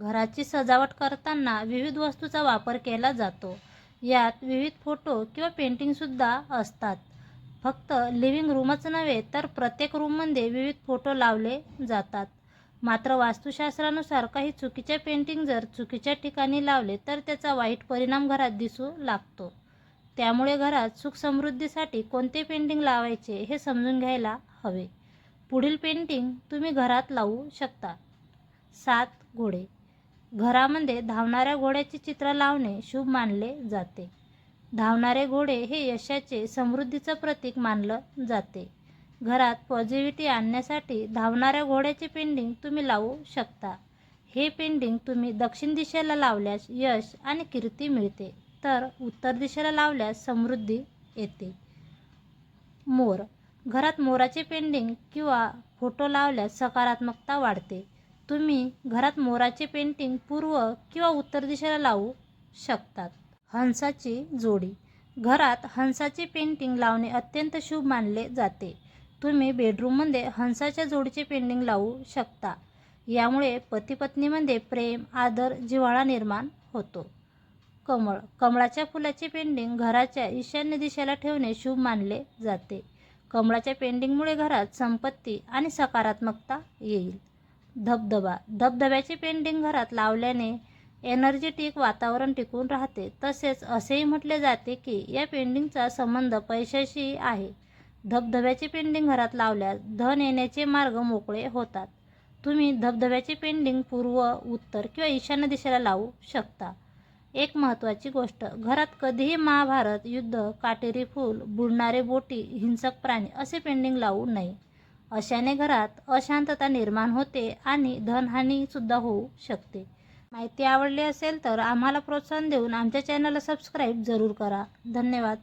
घराची सजावट करताना विविध वस्तूचा वापर केला जातो. यात विविध फोटो किंवा पेंटिंगसुद्धा असतात. फक्त लिव्हिंग रूमच नव्हे तर प्रत्येक रूममध्ये विविध फोटो लावले जातात. मात्र वास्तुशास्त्रानुसार काही चुकीचे पेंटिंग जर चुकीच्या ठिकाणी लावले तर त्याचा वाईट परिणाम घरात दिसू लागतो. त्यामुळे घरात सुख समृद्धीसाठी कोणते पेंटिंग लावायचे हे समजून घ्यायला हवे. पुढील पेंटिंग तुम्ही घरात लावू शकता. सात घोडे. घरामध्ये धावणाऱ्या घोड्याचे चित्र लावणे शुभ मानले जाते. धावणारे घोडे हे यशाचे समृद्धीचं प्रतीक मानलं जाते. घरात पॉझिटिव्हिटी आणण्यासाठी धावणाऱ्या घोड्याचे पेंडिंग तुम्ही लावू शकता. हे पेंडिंग तुम्ही दक्षिण दिशेला लावल्यास यश आणि कीर्ती मिळते. तर उत्तर दिशेला लावल्यास समृद्धी येते. मोर. घरात मोराचे पेंडिंग किंवा फोटो लावल्यास सकारात्मकता वाढते. तुम्ही घरात मोराचे पेंटिंग पूर्व किंवा उत्तर दिशेला लावू शकतात. हंसाची जोडी. घरात हंसाचे पेंटिंग लावणे अत्यंत शुभ मानले जाते. तुम्ही बेडरूममध्ये हंसाच्या जोडीचे पेंटिंग लावू शकता. यामुळे पती पत्नीमध्ये प्रेम आदर जिव्हाळा निर्माण होतो. कमळ. कमळाच्या फुलाचे पेंटिंग घराच्या ईशान्य दिशेला ठेवणे शुभ मानले जाते. कमळाच्या पेंटिंगमुळे घरात संपत्ती आणि सकारात्मकता येईल. धबधबा. धबधब्याचे पेंटिंग घरात लावल्याने एनर्जेटिक वातावरण टिकून राहते. तसेच असेही म्हटले जाते की या पेंटिंगचा संबंध पैशाशी आहे. धबधब्याचे पेंटिंग घरात लावल्यास धन येण्याचे मार्ग मोकळे होतात. तुम्ही धबधब्याचे पेंटिंग पूर्व उत्तर किंवा ईशान्य दिशेला लावू शकता. एक महत्त्वाची गोष्ट घरात कधीही महाभारत युद्ध काटेरी फूल बुडणारे बोटी हिंसक प्राणी असे पेंटिंग लावू नये. अशाने घरात अशांतता निर्माण होते आणि धनहानीसुद्धा होऊ शकते. माहिती आवडली असेल तर आम्हाला प्रोत्साहन देऊन आमच्या चॅनलला सबस्क्राईब जरूर करा. धन्यवाद.